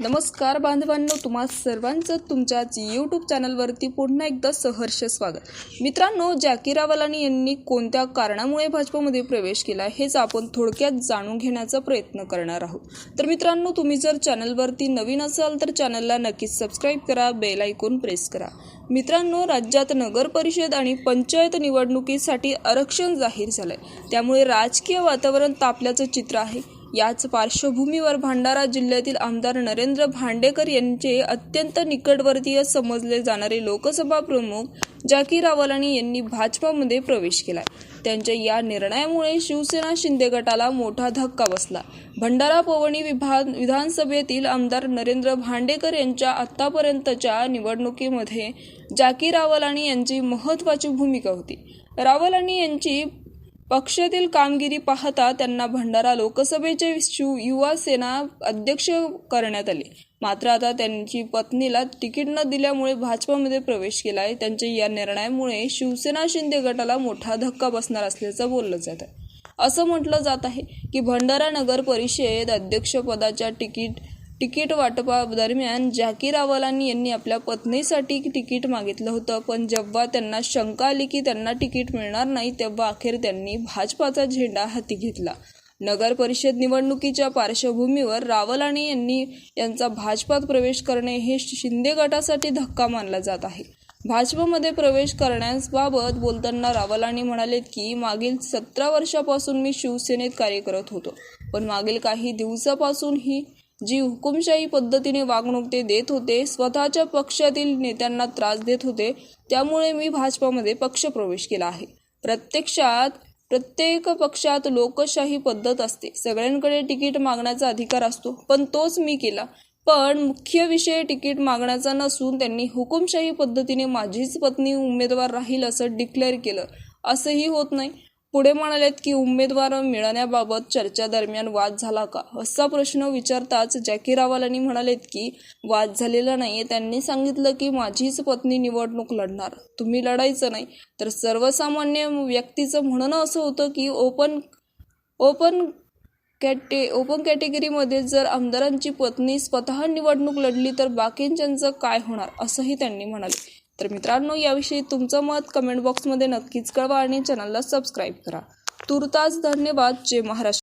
नमस्कार बांधवांनो तुम्हा सर्वांचं तुमच्याच यूट्यूब चॅनलवरती पुन्हा एकदा सहर्ष स्वागत. मित्रांनो जॅकी रावलानी यांनी कोणत्या कारणामुळे भाजपमध्ये प्रवेश केला हेच आपण थोडक्यात जाणून घेण्याचा प्रयत्न करणार आहोत. तर मित्रांनो तुम्ही जर चॅनलवरती नवीन असाल तर चॅनलला नक्कीच सबस्क्राईब करा बेल ऐकून प्रेस करा. मित्रांनो राज्यात नगर परिषद आणि पंचायत निवडणुकीसाठी आरक्षण जाहीर झालंय. त्यामुळे राजकीय वातावरण तापल्याचं चित्र आहे. याच पार्श्वभूमीवर भंडारा जिल्ह्यातील आमदार नरेंद्र भांडेकर यांचे अत्यंत निकटवर्तीय समजले जाणारे लोकसभा प्रमुख जाकीर रावलानी यांनी भाजपामध्ये प्रवेश केला. त्यांच्या या निर्णयामुळे शिवसेना शिंदे गटाला मोठा धक्का बसला. भंडारा पवनी विभाग विधानसभेतील आमदार नरेंद्र भांडेकर यांच्या आत्तापर्यंतच्या निवडणुकीमध्ये जाकीर रावलानी यांची महत्त्वाची भूमिका होती. रावलानी यांची पक्षातील कामगिरी पाहता त्यांना भंडारा लोकसभेचे शिव युवा सेना अध्यक्ष करण्यात आले. मात्र आता त्यांची पत्नीला तिकीट न दिल्यामुळे भाजपामध्ये प्रवेश केला आहे त्यांच्या या निर्णयामुळे शिवसेना शिंदे गटाला मोठा धक्का बसणार असल्याचं बोललं जात आहे. असं म्हटलं जात आहे की भंडारा नगर परिषद अध्यक्षपदाच्या तिकीट तिकीट वाटपादरम्यान जॅकी रावलानी यांनी आपल्या पत्नीसाठी तिकीट मागितलं होतं. पण जेव्हा त्यांना शंका आली की त्यांना तिकीट मिळणार नाही तेव्हा अखेर त्यांनी भाजपाचा झेंडा हाती घेतला. नगर परिषद निवडणुकीच्या पार्श्वभूमीवर रावलाणी यांनी यांचा भाजपात प्रवेश करणे हे शिंदे गटासाठी धक्का मानला जात आहे. भाजपमध्ये प्रवेश करण्याबाबत बोलताना रावलानी म्हणालेत की मागील सतरा वर्षापासून मी शिवसेनेत कार्य करत होतो. पण मागील काही दिवसापासून ही जी हुकुमशाही पद्धतीने वागणूक ते देत होते स्वतःच्या पक्षातील नेत्यांना त्रास देत होते त्यामुळे मी भाजपामध्ये पक्षप्रवेश केला आहे. प्रत्यक्षात प्रत्येक पक्षात लोकशाही पद्धत असते. सगळ्यांकडे तिकीट मागण्याचा अधिकार असतो पण तोच मी केला. पण मुख्य विषय तिकीट मागण्याचा नसून त्यांनी हुकुमशाही पद्धतीने माझीच पत्नी उमेदवार राहील असं डिक्लेअर केलं. असंही होत नाही. पुढे म्हणालेत की उमेदवार मिळण्याबाबत चर्चा दरम्यान वाद झाला का? असा प्रश्न विचारताच जॅकी रावलानी म्हणालेत की वाद झालेला नाहीये. त्यांनी सांगितलं की माझीच पत्नी निवडणूक लढणार. तुम्ही लढायचं नाही. तर सर्वसामान्य व्यक्तीचं म्हणणं असं होतं की ओपन ओपन कॅटे ओपन कॅटेगरीमध्ये जर आमदारांची पत्नी स्वतः निवडणूक लढली तर बाकींच्यांचं काय होणार? असंही त्यांनी म्हणाले. तर मित्रांनो याविषयी तुमचं मत कमेंट बॉक्समध्ये नक्कीच कळवा आणि चॅनलला सबस्क्राईब करा. तुर्तास धन्यवाद. जय महाराष्ट्र.